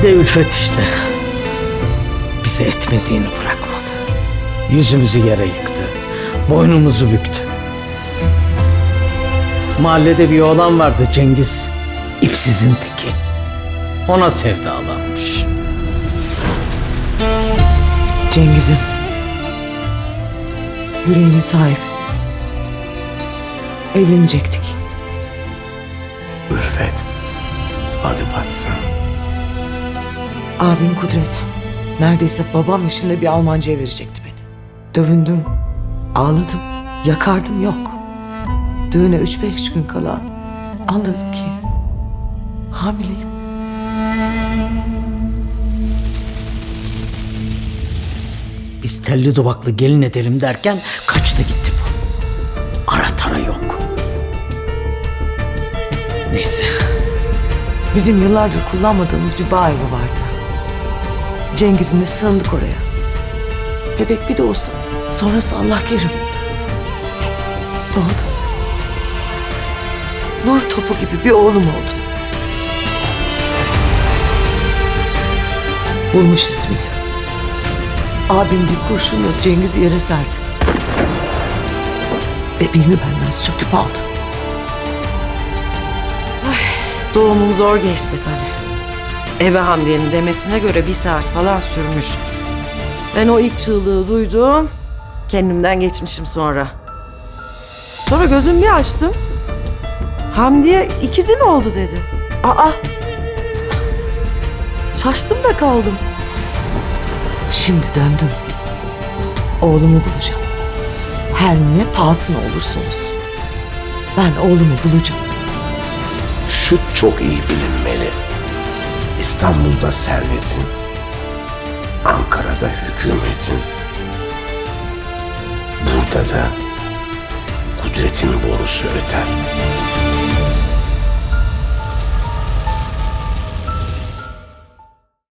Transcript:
Bir de Ülfet işte. Bize etmediğini bırakmadı. Yüzümüzü yere yıktı. Boynumuzu büktü. Mahallede bir oğlan vardı Cengiz. İpsizin teki. Ona sevdalanmış. Cengiz'im. Yüreğimin sahibi. Evlenecektik. Ülfet. Adı batsın. Abim Kudret. Neredeyse babam yaşında bir Almancıya verecekti beni. Dövündüm. Ağladım. Yakardım yok. Düğüne üç beş gün kala anladım ki hamileyim. Biz telli duvaklı gelin edelim derken kaçtı gitti bu. Ara tara yok. Neyse. Bizim yıllardır kullanmadığımız bir bağ evi vardı. Cengiz'imle sığındık oraya. Bebek bir de olsun. Sonrası Allah kerim. Doğdu. Nur topu gibi bir oğlum oldu. Bulmuş ismimizi. Abim bir kurşunla Cengiz'i yere serdi. Bebeğimi benden söküp aldı. Doğumum zor geçti tabii. Ebe Hamdiye'nin demesine göre bir saat falan sürmüş. Ben o ilk çığlığı duydum. Kendimden geçmişim sonra. Sonra gözümü bir açtım. Hamdiye ikizin oldu dedi. Aa! Şaştım da kaldım. Şimdi döndüm. Oğlumu bulacağım. Her ne pahasına olursa olsun. Ben oğlumu bulacağım. Şu çok iyi bilinmeli. İstanbul'da servetin, Ankara'da hükümetin, burada da kudretin borusu öter.